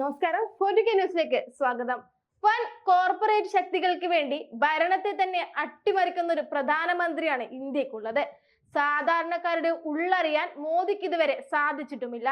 Twenty K ന്യൂസിലേക്ക് സ്വാഗതം. വൻ കോർപ്പറേറ്റ് ശക്തികൾക്ക് വേണ്ടി ഭരണത്തെ തന്നെ അട്ടിമറിക്കുന്ന ഒരു പ്രധാനമന്ത്രിയാണ് ഇന്ത്യക്കുള്ളത്. സാധാരണക്കാരുടെ ഉള്ളറിയാൻ മോദിക്ക് ഇതുവരെ സാധിച്ചിട്ടുമില്ല.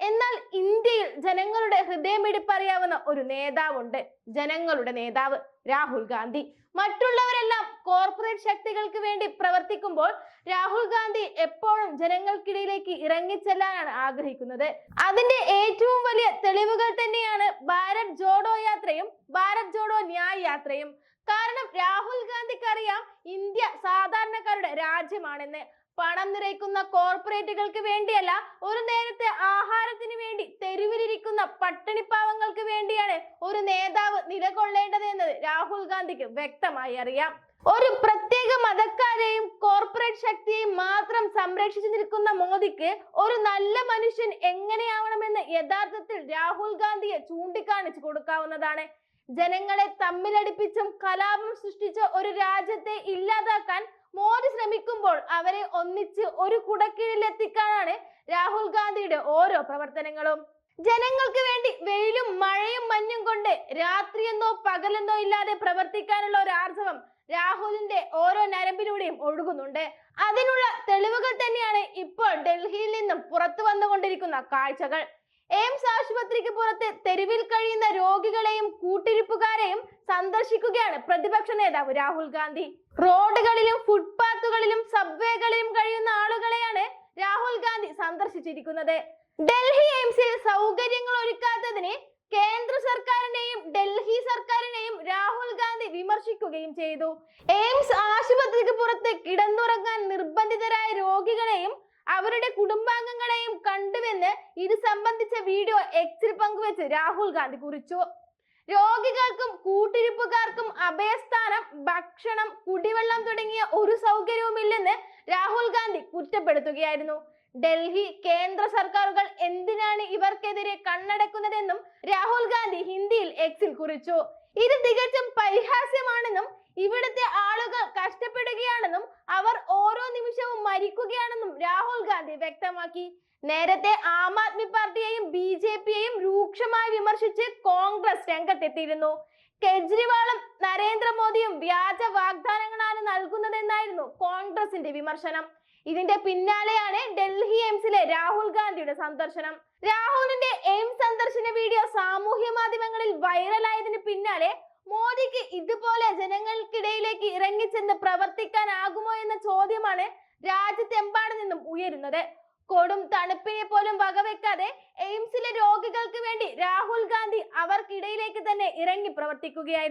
എന്നാൽ ഇന്ത്യയിൽ ജനങ്ങളുടെ ഹൃദയമെടുപ്പറിയാവുന്ന ഒരു നേതാവുണ്ട്. ജനങ്ങളുടെ നേതാവ് രാഹുൽ ഗാന്ധി. മറ്റുള്ളവരെല്ലാം കോർപ്പറേറ്റ് ശക്തികൾക്ക് വേണ്ടി പ്രവർത്തിക്കുമ്പോൾ രാഹുൽ ഗാന്ധി എപ്പോഴും ജനങ്ങൾക്കിടയിലേക്ക് ഇറങ്ങിച്ചെല്ലാനാണ് ആഗ്രഹിക്കുന്നത്. അതിന്റെ ഏറ്റവും വലിയ തെളിവുകൾ തന്നെയാണ് ഭാരത് ജോഡോ യാത്രയും ഭാരത് ജോഡോ ന്യായ് യാത്രയും. കാരണം രാഹുൽ ഗാന്ധിക്ക് അറിയാം ഇന്ത്യ സാധാരണക്കാരുടെ രാജ്യമാണെന്ന്. പണം നിറയ്ക്കുന്ന കോർപ്പറേറ്റുകൾക്ക് വേണ്ടിയല്ല ഒരു നേരത്തെ ആഹാരത്തിന് വേണ്ടി തെരുവിലിരിക്കുന്ന പട്ടിണിപ്പാവങ്ങൾക്ക് വേണ്ടിയാണ് ഒരു നേതാവ് നിലകൊള്ളേണ്ടത് എന്നത് രാഹുൽ ഗാന്ധിക്ക് വ്യക്തമായി അറിയാം. ഒരു പ്രത്യേക മതക്കാരെയും കോർപ്പറേറ്റ് ശക്തിയെയും മാത്രം സംരക്ഷിച്ചു നിൽക്കുന്ന മോദിക്ക് ഒരു നല്ല മനുഷ്യൻ എങ്ങനെയാവണമെന്ന് യഥാർത്ഥത്തിൽ രാഹുൽ ഗാന്ധിയെ ചൂണ്ടിക്കാണിച്ചു കൊടുക്കാവുന്നതാണ്. ജനങ്ങളെ തമ്മിലടിപ്പിച്ചും കലാപം സൃഷ്ടിച്ച ഒരു രാജ്യത്തെ ഇല്ലാതാക്കാൻ മോദി ശ്രമിക്കുമ്പോൾ അവരെ ഒന്നിച്ച് ഒരു കുടക്കീഴിലെത്തിക്കാനാണ് രാഹുൽ ഗാന്ധിയുടെ ഓരോ പ്രവർത്തനങ്ങളും. ജനങ്ങൾക്ക് വേണ്ടി വെയിലും മഴയും മഞ്ഞും കൊണ്ട് രാത്രിയെന്നോ പകലെന്നോ ഇല്ലാതെ പ്രവർത്തിക്കാനുള്ള ഒരു ആർജവം രാഹുലിന്റെ ഓരോ നരമ്പിലൂടെയും ഒഴുകുന്നുണ്ട്. അതിനുള്ള തെളിവുകൾ തന്നെയാണ് ഇപ്പോൾ ഡൽഹിയിൽ നിന്നും പുറത്തു വന്നുകൊണ്ടിരിക്കുന്ന കാഴ്ചകൾ. എയിംസ് ആശുപത്രിക്ക് പുറത്ത് തെരുവിൽ കഴിയുന്ന രോഗികളെയും കൂട്ടിരിപ്പുകാരെയും സന്ദർശിക്കുകയാണ് പ്രതിപക്ഷ നേതാവ് രാഹുൽ ഗാന്ധി. റോഡുകളിലും ഫുട്പാത്തുകളിലും സബ്വേകളിലും കഴിയുന്ന ആളുകളെയാണ് രാഹുൽ ഗാന്ധി സന്ദർശിച്ചിരിക്കുന്നത്. ഡൽഹി എയിംസിൽ സൗകര്യങ്ങൾ ഒരുക്കാത്തതിന് കേന്ദ്ര സർക്കാരിനെയും ഡൽഹി സർക്കാരിനെയും രാഹുൽ ഗാന്ധി വിമർശിക്കുകയും ചെയ്തു എയിംസ് ആശുപത്രിക്ക് പുറത്ത് കിടന്നുറങ്ങാൻ നിർബന്ധിതരായ രോഗികളെയും അവരുടെ കുടുംബാംഗങ്ങളെയും കണ്ടുവെന്ന് ഇത് സംബന്ധിച്ച വീഡിയോ എക്സിൽ പങ്കുവെച്ച് രാഹുൽ ഗാന്ധി കുറിച്ചു. രോഗികൾക്കും കൂട്ടിരിപ്പുകാർക്കും അഭയസ്ഥാനം ഭക്ഷണം കുടിവെള്ളം തുടങ്ങിയ ഒരു സൗകര്യവുമില്ലെന്ന് രാഹുൽ ഗാന്ധി കുറ്റപ്പെടുത്തുകയായിരുന്നു. ഡൽഹി കേന്ദ്ര സർക്കാരുകൾ എന്തിനാണ് ഇവർക്കെതിരെ കണ്ണടക്കുന്നതെന്നും രാഹുൽ ഗാന്ധി ഹിന്ദിയിൽ എക്സിൽ കുറിച്ചു. ഇത് തികച്ചും പരിഹാസ്യമാണെന്നും ഇവിടുത്തെ ആളുകൾ കഷ്ടപ്പെടുകയാണെന്നും അവർ ഓരോ നിമിഷവും മരിക്കുകയാണെന്നും രാഹുൽ ഗാന്ധി വ്യക്തമാക്കി. നേരത്തെ ആം ആദ്മി പാർട്ടിയെയും ബി ജെ പിയെയും രൂക്ഷമായി വിമർശിച്ച് കോൺഗ്രസ് രംഗത്തെത്തിയിരുന്നു. കെജ്രിവാളും നരേന്ദ്രമോദിയും വ്യാജ വാഗ്ദാനങ്ങളാണ് നൽകുന്നതെന്നായിരുന്നു കോൺഗ്രസിന്റെ വിമർശനം. ഇതിന്റെ പിന്നാലെയാണ് ഡൽഹി എയിംസിലെ രാഹുൽ ഗാന്ധിയുടെ സന്ദർശനം. രാഹുലിന്റെ എയിംസ് സന്ദർശന വീഡിയോ സാമൂഹ്യ മാധ്യമങ്ങളിൽ വൈറലായതിന് പിന്നാലെ മോദിക്ക് ഇതുപോലെ ജനങ്ങൾക്കിടയിലേക്ക് ഇറങ്ങിച്ചെന്ന് പ്രവർത്തിക്കാനാകുമോ എന്ന ചോദ്യമാണ് രാജ്യത്തെമ്പാട് നിന്നും ഉയരുന്നത്. കൊടും തണുപ്പിനെ പോലും വകവെക്കാതെ എയിംസിലെ രോഗികൾക്ക് വേണ്ടി രാഹുൽ ഗാന്ധി അവർക്കിടയിലേക്ക് തന്നെ ഇറങ്ങി പ്രവർത്തിക്കുകയായിരുന്നു.